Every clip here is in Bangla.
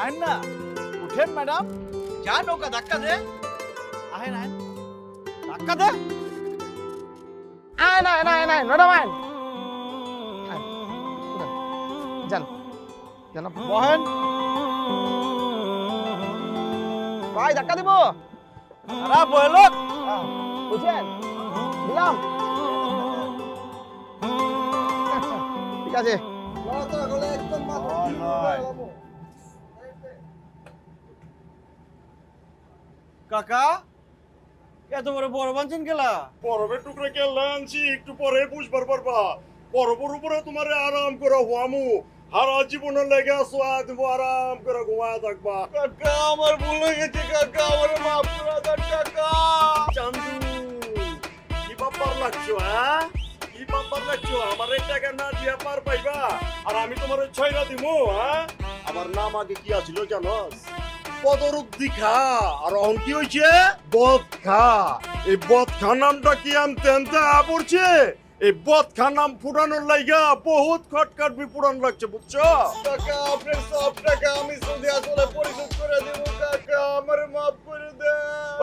আহেন না উঠেন ম্যাডাম। যা নৌকা ধাক্কা দে। আহেন আহেন। ধাক্কা দে। আয় না না না ম্যাডাম আয়, যান যান বহেন। ভাই ধাক্কা দিব। খারাপ বয়ে লোক। বুঝছেন দিলাম। ঠিক আছে। কাকা, এত বড় বড় বাঞ্চন গেলা বরফের টুকরা কেলা আনছি, একটু পরে বুঝবার পারবা। বরফের উপরে তোমার আরাম করে হুয়ামু হারা জীবনের লেগে সোয়াদ আরাম করে ঘুমায় থাকবা। কাকা, আমার ভুল হয়ে গেছে, কাকা, আমার মাফ করে কাকা। চান্দু, কি বাম্পার লাগছো হ্যাঁ? কি বাম্পার লাগছো? আমার এই টাকা না দিয়া পার পাইবা? আর আমি তোমার ছয়রা দিমু হ্যাঁ? আমার নাম আগে কি আছিল জানোস? পদরুদ্ধি খা আর অহন কি হয়েছে? বদ খা এই বদ খা নামটা কি আনতে আনতে আ এই বদ নাম ফুরানোর লাইগা বহুত খটকাটবি পুরান লাগছে বুঝছ? কাকা আপনার সব টাকা আমি সুদে আসলে পরিশোধ করে দেব কাকা আমার মাফ করে দেন।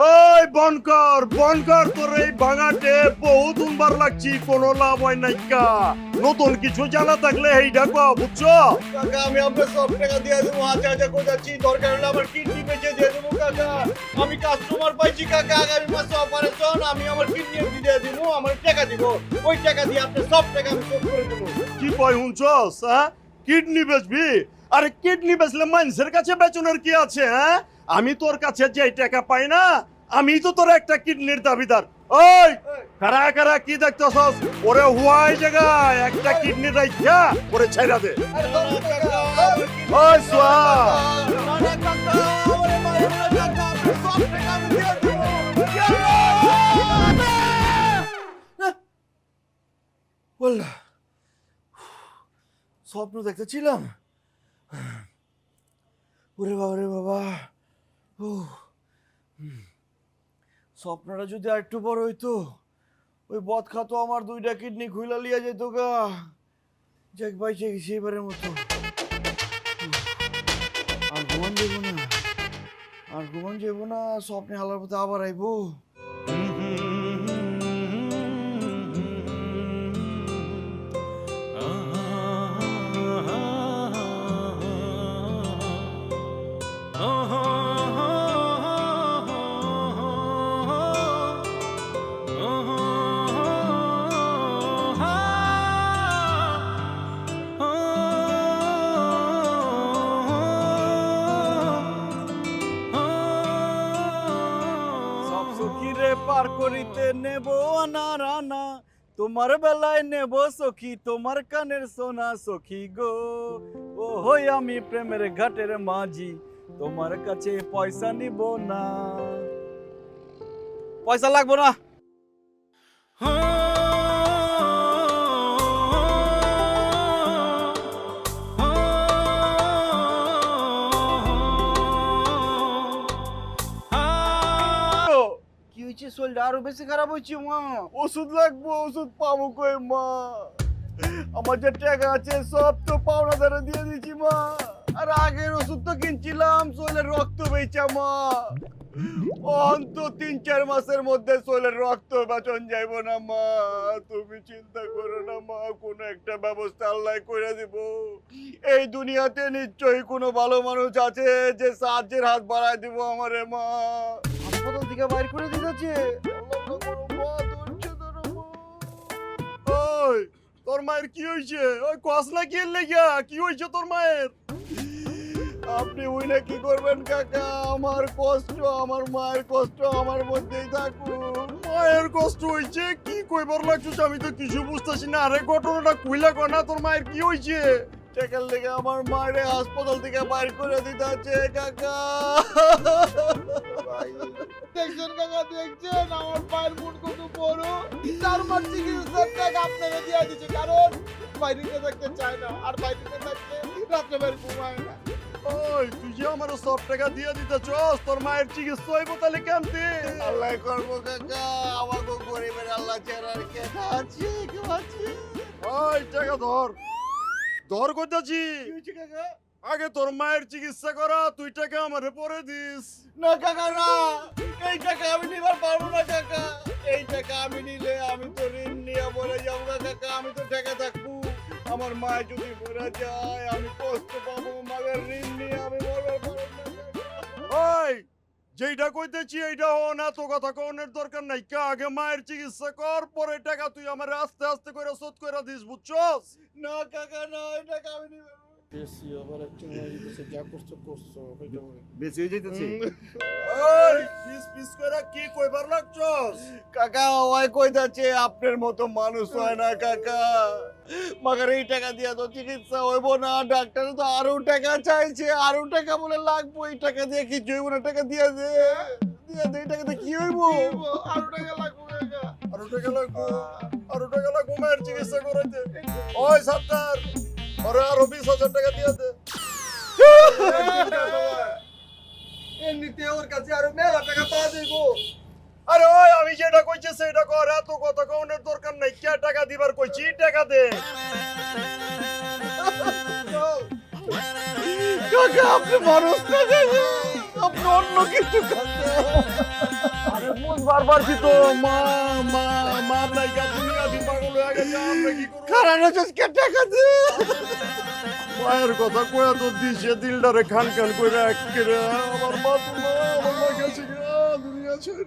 ওই বনকর বনকর তোর এই ভাঙাটে বহুত উনবার লাগছি কোনো লাভ হয় নাই কা। নতুন কিছু জানা থাকলে এই ডাকো বুঝছ? কাকা আমি আপনার সব টাকা দিয়ে দেবো হাজার হাজার কোথাচ্ছি দরকার হলে আমার কিডনি বেঁচে দিয়ে কাকা আমি কাস্টমার পাইছি কাকা আগামী মাসে অপারেশন আমি আমার কিডনি দিয়ে দিব আমার টাকা দিব। ওই টাকা দিয়ে আপনার সব টাকা আমি শোধ করে দেবো কি কয় হ্যাঁ? কিডনি বেচবি? আরে কিডনি বেচলে মানুষের কাছে বেচনের কি আছে হ্যাঁ? আমি তোর কাছে যে টাকা পাই না আমি তো তোর একটা কিডনির দাবিদার। ওই কারা কারা কি দেখতেছস? ওরে হুয়াই জায়গায় একটা কিডনি রাইখা ওরে ছাইরা দে। ওই সোয়া বললা স্বপ্ন দেখতেছিলাম। ওরে বাবা রে বাবা। ও স্বপ্নটা যদি আর একটু বড় হইতো, ওই বদ খাতো আমার দুইটা কিডনি খুইলা লিয়া যেত গা। যাক ভাই, সে সেবারের মতো। আর ঘুমান যাব না। আর ঘুমান যাব না, স্বপ্নে হালার পথে আবার আইবো। পার করিতে নেব না রানা। তোমার বেলায় নেব সখী, তোমার কানের সোনা সখি গো। ও হই আমি প্রেমের ঘাটের মাঝি, তোমার কাছে পয়সা নিব না। পয়সা লাগবো না। কি হয়েছে শরীরটা আরও বেশি খারাপ হয়েছে মা। ওষুধ লাগবো, ওষুধ পাবো কই, মা? আমার যে টাকা আছে, সব তো পাওনা ধরে দিয়ে দিয়েছি, মা। আর আগের ওষুধ তো কিনছিলাম, শরীরের রক্ত বেচা মা। অন্ত তিন, চার মাসের মধ্যে শরীরের রক্ত বাঁচন যাইব না, মা। তুমি চিন্তা করো না, মা, কোনো একটা ব্যবস্থা আল্লাহ করে দিব। এই দুনিয়াতে নিশ্চয়ই কোনো ভালো মানুষ আছে যে সাহায্যের হাত বাড়ায় দিব আমারে, মা। হাসপাতাল থেকে বাইর করে তোর মায়ের কি ওই কস না কি কি তোর মায়ের? আপনি না কি করবেন, কাকা? আমার কষ্ট, আমার মায়ের কষ্ট আমার মধ্যেই থাকুক। মায়ের কষ্ট হয়েছে? কি কইবার লাগছিস আমি তো কিছু বুঝতেছি না। আরে, ঘটনাটা কইলা কনা তোর মায়ের কি হয়েছে? টাকার লেগে আমার মায়ের হাসপাতাল থেকে বাইর করে দিতে কাকা। মাস চিকিৎসার টাকা আপনাকে দিয়ে দিচ্ছে কারণ বাইরে থাকতে চায় না। আর বাইরে থাকতে রাত্রে বাইরে ঘুমায় না। ওই তুই যে আমার সব টাকা দিয়ে দিতে চস তোর মায়ের চিকিৎসা হইব তাহলে কেমতে? আল্লাহ করব কাকা আমাকে গরিবের আল্লাহ ছাড়া কে আছে ওই টাকা ধর। ধর কইতাছি। কাকা? আগে তোর মায়ের চিকিৎসা করা তুই টাকা আমারে পরে দিস। না কাকা না। এই টাকা আমি নিবার পারব না কাকা। এই টাকা আমি নিলে আমি তো ঋণ নিয়ে বলে যাব না কাকা। আমি তো টাকা থাকব। আমার মা যদি মরে যায় আমি কষ্ট পাবো মায়ের ঋণ নিয়ে আমি পারব না ওই যেইটা কইতেছি এইটা হ না তো কথা কনের দরকার নাই। কা আগে মায়ের চিকিৎসা কর পরে টাকা তুই আমার আস্তে আস্তে করে শোধ করে দিস বুঝছস? না কাকা না এই টাকা আমি নিবার না। বেশি আবার একটু দিতেছে যা করছ করছ বেশি হয়ে যেতেছে ওই পিস পিস করে কি কইবার লাগছস? কাকা ওই কই আপনার মতো মানুষ হয় না কাকা। মাগার এই টাকা দিয়ে তো চিকিৎসা হইব না ডাক্তার তো আরও টাকা চাইছে আরও টাকা বলে লাগবো এই টাকা দিয়ে কি হইব না টাকা দিয়ে দে দিয়ে দে এই টাকা দিয়ে কি হইব? আরও টাকা লাগবে কাকা। আরও টাকা লাগবো আরও টাকা লাগবো মায়ের চিকিৎসা করাইতে। ওই সাত্তার ওরে আরও বিশ হাজার টাকা দিয়ে দে এমনিতে ওর কাছে আরও মেলা টাকা পাওয়া যাইবো আরে ওই আমি যেটা কইছি সেটা কর এত কথা কনের দরকার নাই কে টাকা দিবার কইছি টাকা দে কাকা আপনি মানুষ না কাকা আপনি অন্য কিছু কাকা আরে বুঝবার পারছি তো মা মা মা নাই কা দুনিয়া দি পাগল হয়ে গেছে আমরা কি করব? কারণ হচ্ছে কে টাকা দে। মায়ের কথা কয়া তো দিছে দিলটারে খান খান করে একেরে আমার মা আমার মা গেছে দুনিয়া ছেড়ে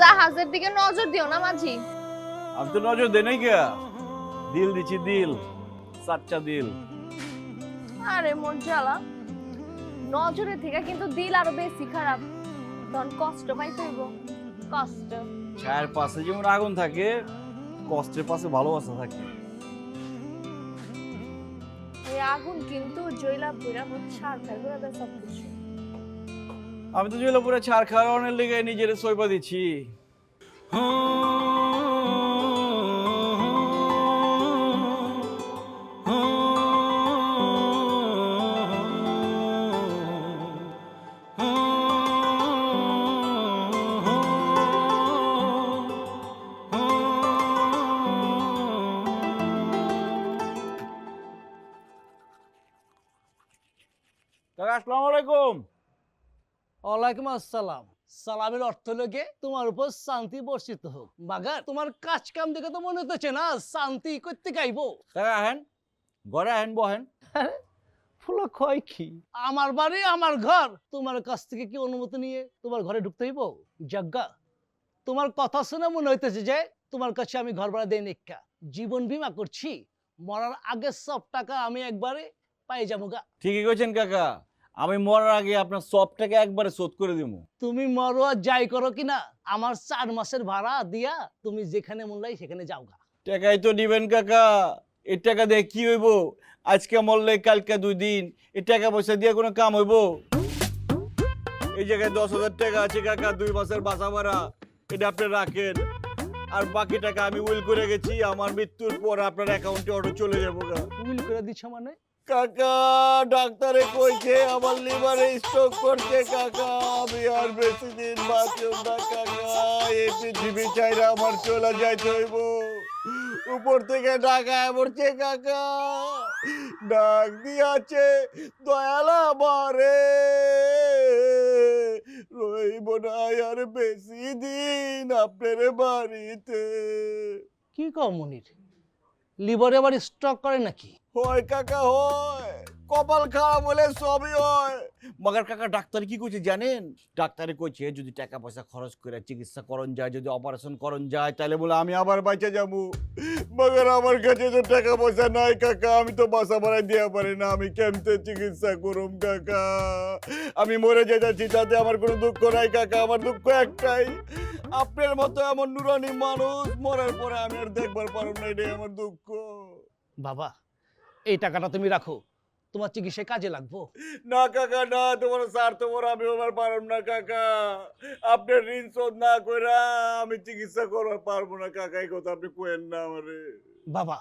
জাহাজের দিকে নজর দিও না মাঝি। আমি তো নজর দেই নাই গা দিল দিছি দিল সাচ্চা দিল। আরে মন জ্বালা। নজরে থেকে কিন্তু দিল আরও বেশি খারাপ। তখন কষ্ট পাইতে হইব। কষ্ট। ছায়ের পাশে যেমন আগুন থাকে কষ্টের পাশে ভালোবাসা থাকে। এই আগুন কিন্তু জৈলা পুরা ছাড় খাই করে সব কিছু আমি তো জৈলাপুরে ছাড় খাওয়ানোর লেগে নিজের সইপা দিচ্ছি। ওয়ালাইকুম আসসালাম। সালামের অর্থ লোকে তোমার উপর শান্তি বর্ষিত হোক। বাগার তোমার কাজ কাম দেখে তো মনে হচ্ছে না শান্তি করতে গাইবো। আহেন ঘরে আহেন বহেন। ফুলো কয় কি? আমার বাড়ি আমার ঘর তোমার কাছ থেকে কি অনুমতি নিয়ে তোমার ঘরে ঢুকতে হইব? যজ্ঞা তোমার কথা শুনে মনে হইতেছে যে তোমার কাছে আমি ঘর ভাড়া দেই নিকা জীবন বীমা করছি মরার আগে সব টাকা আমি একবারে পাই যাব গা। ঠিকই কইছেন কাকা। আমি মরার আগে আপনার সবটাকে একবারে শোধ করে দিব। তুমি মরো আর যাই করো কিনা আমার চার মাসের ভাড়া দিয়া তুমি যেখানে মন সেখানে যাও গা টাকাই তো দিবেন কাকা এই টাকা দিয়ে কি হইব? আজকে মরলে কালকে দুই দিন এই টাকা পয়সা দিয়ে কোনো কাম হইব? এই জায়গায় দশ হাজার টাকা আছে কাকা দুই মাসের বাসা ভাড়া এটা আপনি রাখেন। আর বাকি টাকা আমি উইল করে গেছি আমার মৃত্যুর পর আপনার অ্যাকাউন্টে অটো চলে যাব উইল করে দিচ্ছ মানে? কাকা, ডাক্তারে কইছে আমার লিভারে স্ট্রোক করছে কাকা। আমি আর বেশি দিন বাঁচব না কাকা। এই পৃথিবী চাইরা আমার চলে যাইতে হইব। উপর থেকে ডাকা পড়ছে কাকা। ডাক দিয়াছে, দয়ালা মারে রইব না আর বেশি দিন আপনার বাড়িতে। কি কও মনির? লিভারে আবার স্ট্রক করে নাকি? হয়, কাকা হয়। কপাল খারাপ হলে সবই হয়। মগার কাকা ডাক্তার কি কইছে জানেন? ডাক্তারে কইছে, যদি টাকা পয়সা খরচ করে চিকিৎসা করন যায়, যদি অপারেশন করন যায়, তাহলে বলে আমি আবার বাঁচে যাব। মগর আমার কাছে তো টাকা পয়সা নাই, কাকা, আমি তো বাসা ভাড়া দিয়ে পারি না, আমি কেমতে চিকিৎসা করুম, কাকা? আমি মরে যেতেছি তাতে আমার কোনো দুঃখ নাই, কাকা, আমার দুঃখ একটাই। আপনার মতো এমন নুরানি মানুষ, মরার পরে আমি আর দেখবার পারব না, এটাই আমার দুঃখ। বাবা এই টাকাটা তুমি রাখো। তোমার চিকিৎসায় কাজে লাগবো। না কাকা না তোমার স্যার তোমার আমি আমার পারব না কাকা। আপনার ঋণ শোধ না কইরা আমি চিকিৎসা করবার পারব না কাকা এই কথা আপনি কোয়েন না আমারে। বাবা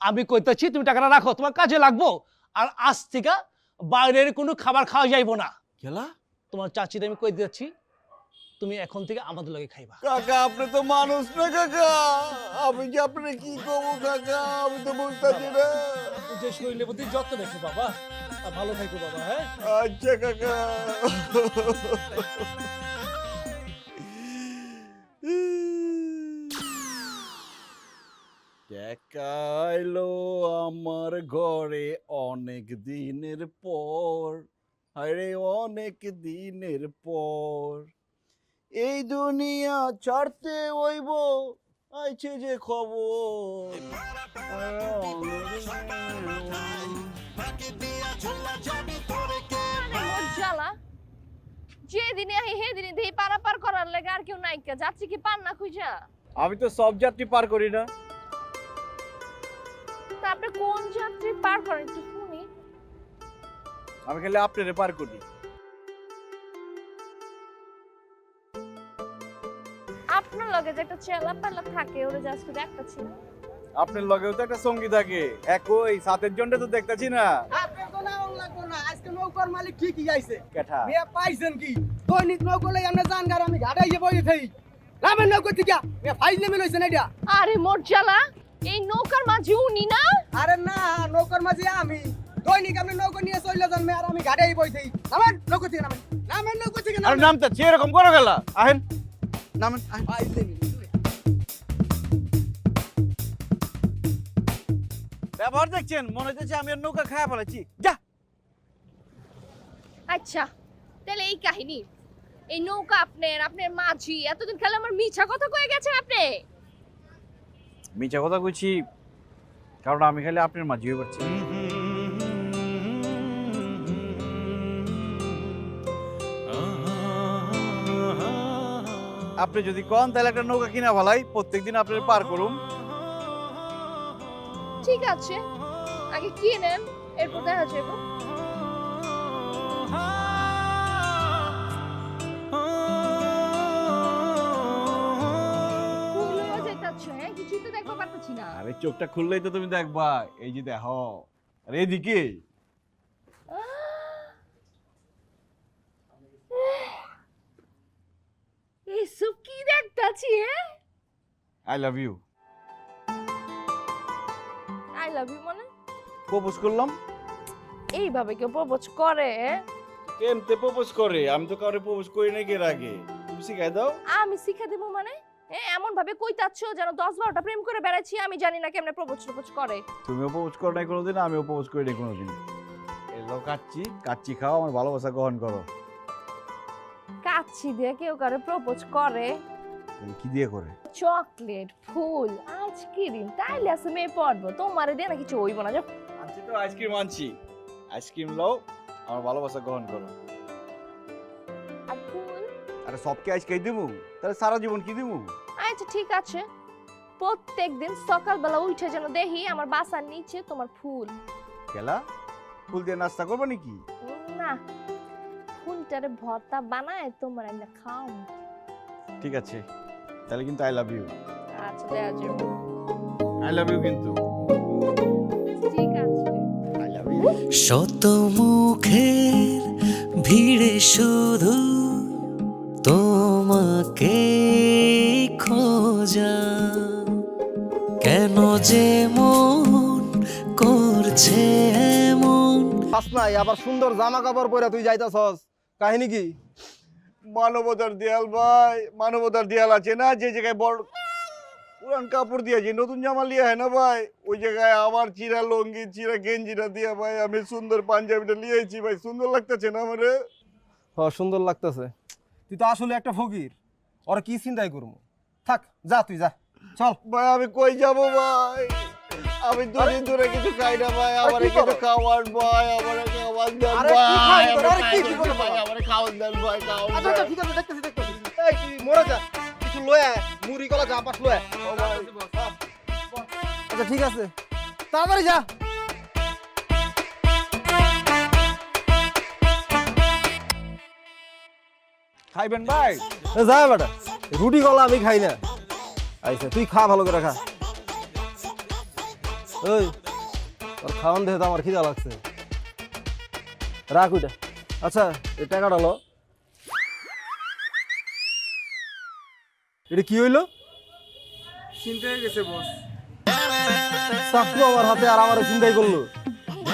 আমি কইতেছি তুমি টাকাটা রাখো তোমার কাজে লাগবো। আর আজ থেকে বাইরের কোনো খাবার খাওয়া যাইবো না। খেলা তোমার চাচিটা আমি কই দিচ্ছি তুমি এখন থেকে আমাদের লগে খাইবা। কাকা আপনি তো মানুষ না কাকা। আমি যে আপনি কি করব কাকা? আমি তো বুঝতেছি না। যে শরীরের প্রতি যত্ন রেখো বাবা আর ভালো থাকো বাবা হ্যাঁ? আচ্ছা কাকা। দেখাইলো আমার ঘরে অনেক দিনের পর। আরে অনেক দিনের পর। এই দুনিয়া ছাড়তে হইব আইছে যে খবর। জ্বালা। যেদিনে আহি সেদিনে দেহি পারাপার করার লেগে আর কেউ নাইকা যাচ্ছি কি পান না খুঁজা? আমি তো সব যাত্রী পার করি না। তা আপনি কোন যাত্রী পার করেন একটু শুনি। আমি খালি আপনারে পার করি। আপনার লগে যে একটা চেলা পাল্লা থাকে ওরে জাস্ট একটা ছিল আপনার লগেও তো একটা সঙ্গী থাকে। একই সাতের জন্য তো দেখতেছি না। আপনি তো না লাগবো না আজকে নৌকার মালিক কি কি আইছে। কেঠা। মেয়ে পাইছেন কি? দৈনিক নৌকো লই আমরা জান আমি ঘাটাই যে থাই রামের নৌকো থেকে মেয়ে ফাইজ নেমে লইছেন এটা। আরে মোর জ্বালা এই নৌকার মাঝে উনি না? আরে না নৌকার মাঝে আমি। দৈনিক আপনি নৌকো নিয়ে চলে যান আর আমি ঘাটাই বই থাই নামেন নৌকো থেকে নামেন নামেন নৌকো থেকে আর নামেন নামতে এরকম করো গেলা? আহেন। নামেন ব্যবহার দেখছেন? মনে হচ্ছে আমি নৌকা খায়া ফেলেছি। যা! আচ্ছা তাহলে এই কাহিনী এই নৌকা আপনার আপনার মাঝি এতদিন খেলে আমার মিছা কথা কয়ে গেছেন আপনি? মিছা কথা কইছি কারণ আমি খালি আপনার মাঝি হয়ে পারছি আপনি যদি কন তাহলে একটা নৌকা কিনা ভালাই প্রত্যেকদিন আপনার পার করুম। ঠিক আছে। আগে কি নেন এরপর দেখা যাবে। হয়ে? কিছুই তো পারতেছি না। আরে চোখটা খুললেই তো তুমি দেখবা। এই যে দেখো। আরে এদিকে এসব কি দেখতাছি, হ্যাঁ? I love you I love you মানে? প্রপোজ করলাম। এইভাবে কেউ প্রপোজ করে? কেমতে প্রপোজ করে? আমি তো কাউরে প্রপোজ করি নাকি এর আগে। তুমি শিখাই দাও। আমি শিখা দেবো মানে? হ্যাঁ, এমন ভাবে কইতাচ্ছ যেন দশ বারোটা প্রেম করে বেড়াচ্ছি আমি জানি না কেমনে প্রপোজ প্রপোজ করে। তুমিও প্রপোজ করো নাই কোনোদিন আমিও প্রপোজ করি নাই কোনোদিন। এলো কাচ্চি কাচ্চি খাও আমার ভালোবাসা গ্রহণ করো। কাচ্ছি দিয়ে কেউ কারে প্রপোজ করে? তুমি কি দিয়ে করে? চকলেট ফুল আইসক্রিম তাইলে আছে মেয়ে পড়ব তোমারে দিয়ে না কিছু হইব না যে আনছি তো আইসক্রিম আনছি আইসক্রিম লও আমার ভালোবাসা গ্রহণ করো। আর ফুল আরে সবকে দেবো তাহলে সারা জীবন কি দেবো আচ্ছা ঠিক আছে। প্রত্যেক দিন সকালবেলা উঠে যেন দেখি আমার বাসার নিচে তোমার ফুল। খেলা? ফুল দিয়ে নাস্তা করব নাকি? না ফুলটারে ভর্তা বানায় তোমার খাও ঠিক আছে। তাহলে কিন্তু আই লাভ ইউ আচ্ছা দেওয়া যাবে আই লাভ ইউ কিন্তু। ঠিক আছে। আই লাভ ইউ শত মুখের ভিড়ে শুধু তোমাকে খোঁজা। কেন যে মন করছে এমন? আবার সুন্দর জামা কাপড় পরে তুই যাইতাছস। কাহিনী কি? মানবতার দেয়াল ভাই মানবতার দেয়াল আছে না? যে জায়গায় বড় পুরান কাপড় দিয়ে যে নতুন জামা লিয়ে হয় না ভাই? ওই জায়গায় আমার চিরা লঙ্গি চিরা গেঞ্জিটা দিয়ে ভাই আমি সুন্দর পাঞ্জাবিটা লিয়েছি ভাই। সুন্দর লাগতেছে না আমারে? হ্যাঁ সুন্দর লাগতেছে। তুই তো আসলে একটা ফকির। ওরা কি চিন্তাই করব? থাক যা তুই যা। চল। ভাই আমি কই যাব ভাই? আমি দুদিন ধরে কিছু খাই না ভাই আমার কি কিছু? খাওয়ার ভাই আমার খাওয়ার দেন ভাই আমার আরে কি পায়ে ভাই আমার খাওয়ার দেন ভাই খাওয়ার আচ্ছা আচ্ছা ঠিক আছে দেখতেছি দেখতেছি। এই তুই মরে যা। কিছু লয়ে মুড়ি কলা যা পাস লয়ে আচ্ছা ঠিক আছে। তাড়াতাড়ি যা। খাইবেন ভাই? এ যা বেটা রুটি কলা আমি খাই না। আইসা তুই খা ভালো করে খা। ওই তোর খাওয়ান দেখে তো আমার খিদা লাগছে। রাখ ওইটা। আচ্ছা এই টাকাটা লো। এটা কি হইল? চিন্তা হয়ে গেছে বস চাকু আমার হাতে আর আমার চিন্তাই করল।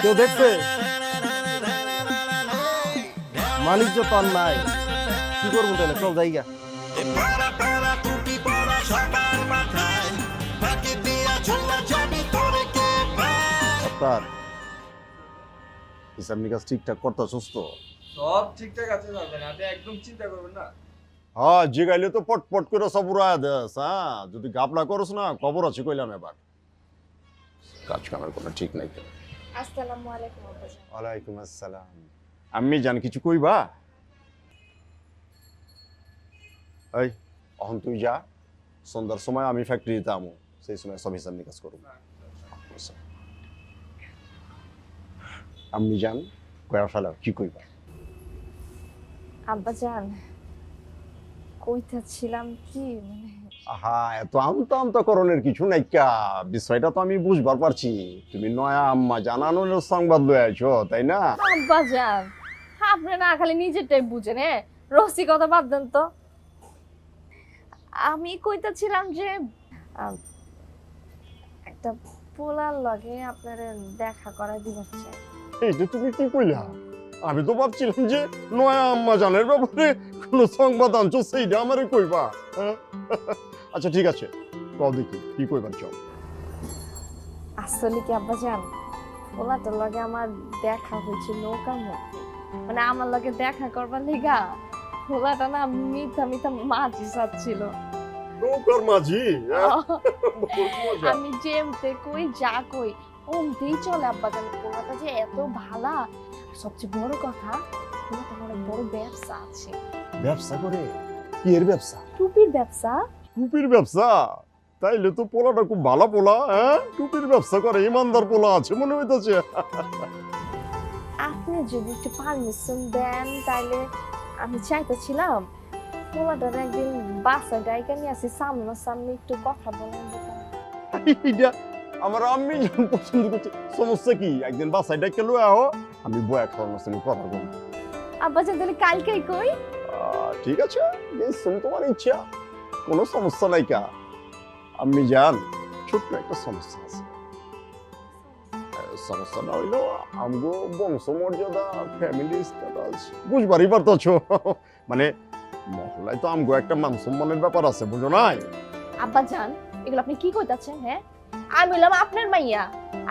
কেউ দেখছে? মানিজ্য তো আর নাই। কি করব তাহলে? চল জায়গা হিসাব নিকাশ ঠিকঠাক করতেছস তো সব ঠিকঠাক আছে আপনি একদম চিন্তা করবেন না। হ্যাঁ জিগাইলে তো পট পট করে সব উড়ায় দেস হ্যাঁ। যদি গাপলা করস না খবর আছে কইলাম এবার। কাজ কামের কোনো ঠিক নাই আসসালামু আলাইকুম ওয়ালাইকুম আসসালাম। আমি জান কিছু কইবা? এই অহন তুই যা। সন্ধ্যার সময় আমি ফ্যাক্টরিতে আমু সেই সময় সব হিসাব নিকাশ করব আমি জান কয়া ফেলাও কি কইবা? আব্বাজান কইতাছিলাম কি মানে আহা এত আমতা আমতা করণের কিছু নাই কা। বিষয়টা তো আমি বুঝবার পারছি। তুমি নয়া আম্মা জানানোর সংবাদ লয়ে আছো তাই না? আব্বাজান আপনি না খালি নিজেরটাই বুঝেন হ্যাঁ? রসিকতা বাদ দেন তো। আমি কইতাছিলাম যে আম, একটা পোলার লগে আপনার দেখা করা দিবার চাই। এইটা তুমি কি কইলা? আমি তো ভাবছিলাম যে নয়া আম্মা জানের ব্যাপারে কোনো সংবাদ আনছো সেইটা আমারে কইবা হ্যাঁ? আচ্ছা ঠিক আছে। কও দেখি কি কইবার চাও আসলে কি আব্বা আব্বাজান পোলাটার লগে আমার দেখা হয়েছে নৌকার মধ্যে। মানে আমার লগে দেখা করবার লিগা পোলাটা না মিথ্যা মিথ্যা মাঝি চাচ্ছিল। নৌকার মাঝি। আমি যেমতে কই যা কই ওমতেই চলে আব্বাজান পোলাটা যে এত ভালা। আর সবচেয়ে বড় কথা পোলাটার অনেক বড় ব্যবসা আছে। ব্যবসা করে? কি এর ব্যবসা? টুপির ব্যবসা। টুপির ব্যবসা? তাইলে তো পোলাটা খুব ভালো পোলা হ্যাঁ? টুপির ব্যবসা করে ইমানদার পোলা আছে মনে হইতেছে। আপনি যদি একটু পারমিশন দেন তাহলে আমি চাইতেছিলাম পোলাটার একদিন বাসা ডাইকা নিয়ে আসি সামনাসামনি একটু কথা বলেন। এইটা আমার আমি যখন পছন্দ করছি সমস্যা কি? একদিন বাসায় ডেকে আহো আমি বয়া খাওয়ানোর সঙ্গে কথা বলব। আব্বাজান তাহলে কালকেই কই? ঠিক আছে শুন তোমার ইচ্ছা। কোনো সমস্যা নাই কা। আমি জান ছোট্ট একটা সমস্যা আছে। আহ, সমস্যাটা হইল আমগো বংশ মর্যাদা ফ্যামিলি স্ট্যাটাস বুঝবারই পারতেছ। মানে মহল্লায় তো আমগো একটা মান সম্মানের ব্যাপার আছে বুঝো নাই? আব্বাজান এগুলো আপনি কি কইতাছেন হ্যাঁ? আমি বললাম আপনার মাইয়া।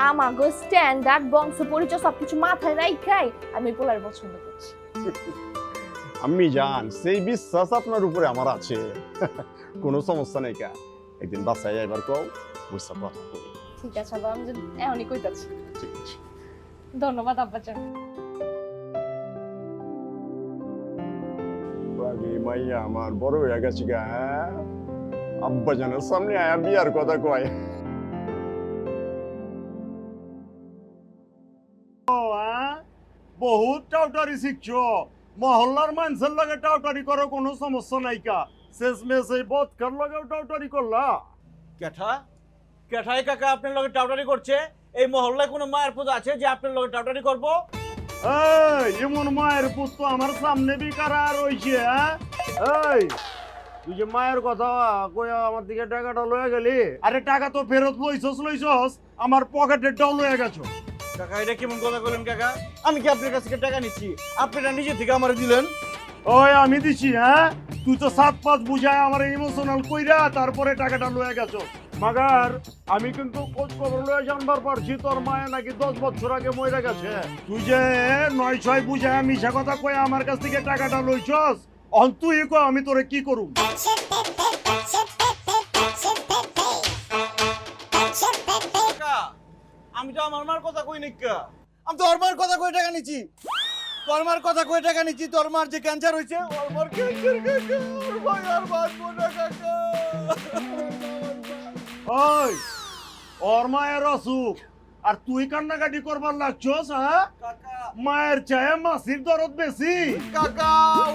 আমাগো স্ট্যান্ডার্ড বংশ পরিচয় সবকিছু মাথায় রাইখাই আমি পোলার পছন্দ করছি। আমি জান সেই বিশ্বাস আপনার উপরে আমার আছে। কোনো সমস্যা নেই কা। একদিন বাসায় এবার কও বুঝতে কথা কই। ঠিক আছে আবার আমি এখনই কইতাছি। ঠিক আছে। ধন্যবাদ আব্বাজান। বাকি মাইয়া আমার বড় হয়ে গেছে গা হ্যাঁ? আব্বা জানের সামনে আয়া বিয়ার কথা কয়। বহুত টাউটারি শিখছো। মহল্লার মানুষের লগে টাউটারি করো কোনো সমস্যা নাই কা। শেষ মেশ এই বদকার লগেও টাউটারি করলা। কেঠা? কেঠাই কাকা আপনার লগে টাউটারি করছে। এই মহল্লায় কোনো মায়ের পূজা আছে যে আপনার লগে টাউটারি করব? এই এমন মায়ের পুত্র আমার সামনে বিকারা রয়েছে হ্যাঁ? এই তুই যে মায়ের কথা কইয়া আমার দিকে টাকাটা লয়ে গেলি? আরে টাকা তো ফেরত লইছস লইছস। আমার পকেটেরটাও লয়ে গেছো। কাকা এটা কেমন কথা বলেন কাকা? আমি কি আপনার কাছ থেকে টাকা নিচ্ছি? আপনারা নিজে থেকে আমার দিলেন? ওই আমি দিছি হ্যাঁ? তুই তো সাত পাঁচ বুঝায় আমার ইমোশনাল কইরা তারপরে টাকাটা লয়ে গেছো। মাগার আমি কিন্তু খোঁজ খবর লয়ে জানবার পারছি তোর মায়ে নাকি দশ বছর আগে মরে গেছে। তুই যে নয় ছয় বুঝায় মিশা কথা কয়ে আমার কাছ থেকে টাকাটা লইছস অন তুই কো আমি তোরে কি করুম? আমি তো আমার মার কথা কই নিকা আমি তো অরমার কথা কই টাকা নিছি? তোর মার কথা কই টাকা নিচ্ছি তোর মার যে ক্যান্সার হয়েছে ওর মার ক্যান্সার কাকা ওর ভাই আর বাঁচবো না কাকা। ওই ওর মায়ের অসুখ আর তুই কান্নাকাটি করবার লাগছস হ্যাঁ? মায়ের চায় মাসির দরদ বেশি। কাকা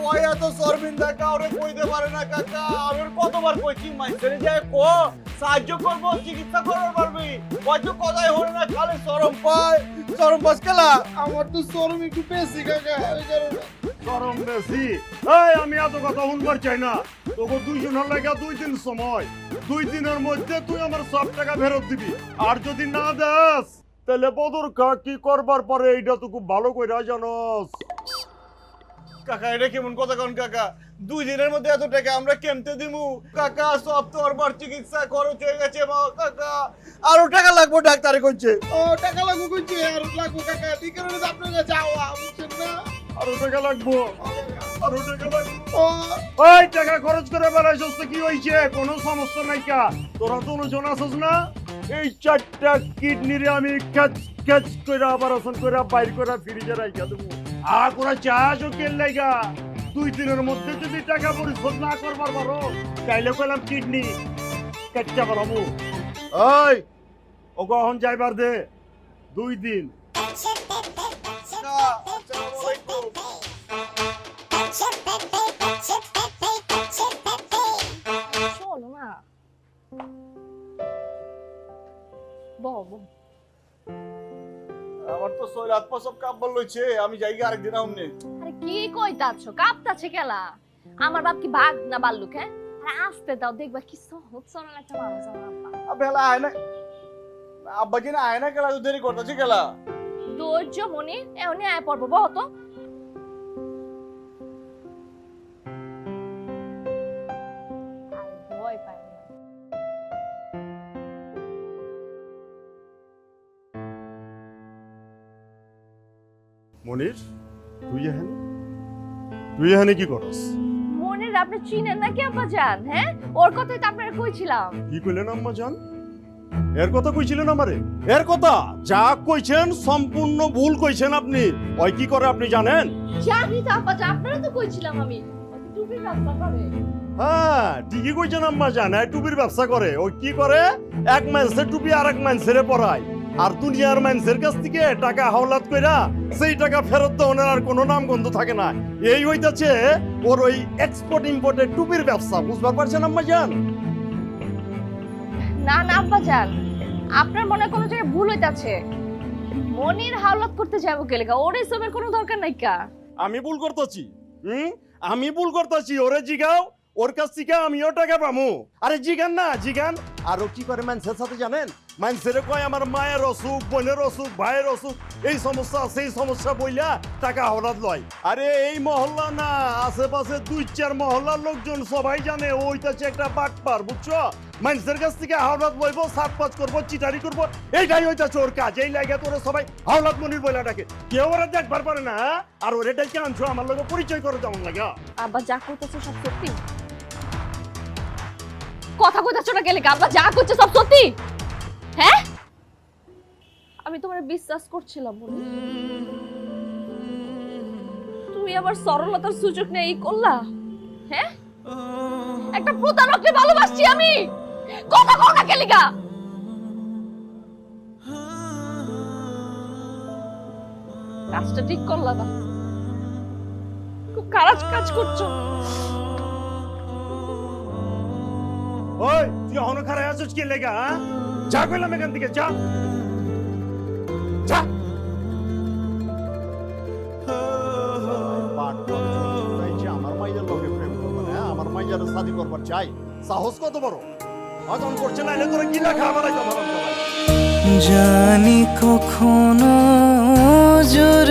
ওই এত শর্মিন্দা কাউরে কইতে পারে না কাকা। আমি কতবার কইছি মাইসেরে যায় কো? সাহায্য করব চিকিৎসা করবার পারবি? কত তো কথাই হল না খালি শরম পায়। শরম পাস কেলা আমার তো শরম একটু বেশি কাকা কারণে। গরম বেশি। এই আমি এত কথা শুনবার চাই না। তোকে দুইজনের লাগা দুই দিন সময়। দুই দিনের মধ্যে তুই আমার সব টাকা ফেরত দিবি। আর যদি না দেস তাহলে বদর কা কি করবার পরে এইটা তো খুব ভালো কইরা জানস। কাকা এটা কেমন কথা কোন কাকা? দুই দিনের মধ্যে এত টাকা আমরা কেমতে দিমু? কাকা সব তো আমার চিকিৎসা খরচ হয়ে গেছে মা কাকা। আরও টাকা লাগবে ডাক্তারে কইছে ও টাকা লাগবো কইছে? আর লাগবো কাকা। ঠিক তো আপনার কাছে যাওয়া? বুঝছেন না? আরও টাকা লাগবো। আরও টাকা লাগবো। ওই টাকা খরচ করে বেড়াইছস তো কি হইছে? কোনো সমস্যা নাই কা। তোরা তো জন আসস না? এই চারটা কিডনি রে আমি ক্যাচ ক্যাচ করে অপারেশন করে বাইর করে ফ্রিজে রাইখা দেবো। আর কোন চাষ ও কেল লাইগা দুই দিনের মধ্যে যদি টাকা পরিশোধ না করবার পারো তাইলে কইলাম কিডনি কাচ্চা বানাবো ওই ও কখন যাইবার দে। দুই দিন। চলো না বহ আমার তো শরীর হাত পা সব কাঁপবার লইছে আমি যাই গিয়ে আরেকদিন আমনে আরে কি কইতাছ? কাঁপতাছে কেলা? আমার বাপ কি বাঘ না বাল্লুক হ্যাঁ? আরে আসতে দাও দেখবা কি সহজ সরল একটা মানুষ আমার আব্বা বেলা আয় না আব্বা কিনা আয় না গেলা দেরি করতেছি গেলা ধৈর্য মনি এমনি আয় পড়ব বহ মনির তুই এখানে? তুই এখানে কি করস? মনির আপনি চিনেন নাকি আব্বা জান হ্যাঁ? ওর কথাই তো আপনার কইছিলাম। কি কইলেন আম্মা জান এর কথা কইছিলেন আমারে? এর কথা? যা কইছেন সম্পূর্ণ ভুল কইছেন আপনি। ওই কি করে আপনি জানেন? জানি তো আব্বা জান আপনারও তো কইছিলাম আমি। টুপির ব্যবসা করে। হ্যাঁ ঠিকই কইছেন আম্মা জান টুপির ব্যবসা করে। ওই কি করে? এক মানুষের টুপি আর এক মানুষের পরায়। আর দুনিয়ার মানুষের কাছ থেকে টাকা হাওলাত কইরা সেই টাকা ফেরত দেওয়ার আর কোনো নাম গন্ধ থাকে না। এই হইতাছে ওর ওই এক্সপোর্ট ইম্পোর্টের টুপির ব্যবসা বুঝবার পারছেন আম্মা জান না না আব্বা জান আপনার মনে কোনো জায়গায় ভুল হইতাছে? মনির হাওলাত করতে যাব গেলে ওর এসবের কোনো দরকার নাই কা? আমি ভুল করতেছি হুম? আমি ভুল করতেছি ওরে জিগাও ওর কাছ থেকে আমিও টাকা পামু। আরে জিগান না জিগান। আরও কি করে মানুষের সাথে জানেন? মানুষের কয় আমার মায়ের অসুখ বোনের অসুখ ভাইয়ের অসুখ এই সমস্যা সেই সমস্যা বইলা টাকা হঠাৎ লয় আরে এই মহল্লা না আশেপাশে দুই চার মহল্লার লোকজন সবাই জানে ওইটাছে একটা বাটপার বুঝছ মানুষের কাছ থেকে হাওলাত লইব সাত পাঁচ করব চিটারি করব এইটাই হইতাছে ওর কাজ এই লাগে তোরা সবাই হাওলাত মনির বইলা ডাকে কেউ ওরা দেখবার পারে না? আর ওর এটাই আনছো আমার লগে পরিচয় করে যেমন লাগে আব্বা যা করতেছে সব সত্যি কথা কইতাছো না গেলে আব্বা যা করছে সব সত্যি হ্যাঁ? আমি তোমার বিশ্বাস করছিলাম মনি তুমি আমার সরলতার সুযোগ নেই এই করলা। হ্যাঁ? একটা প্রতারককে ভালোবাসছি আমি। কথা কও না কেলিকা কাজটা ঠিক করলা না। খুব খারাপ কাজ করছ। ওই তুই এখনও খারাপ আছিস কি লেগা হ্যাঁ? যা কইলাম এখান থেকে, যা। আমার করবার চাই সাহস কত করছে না জানি কখনো জোর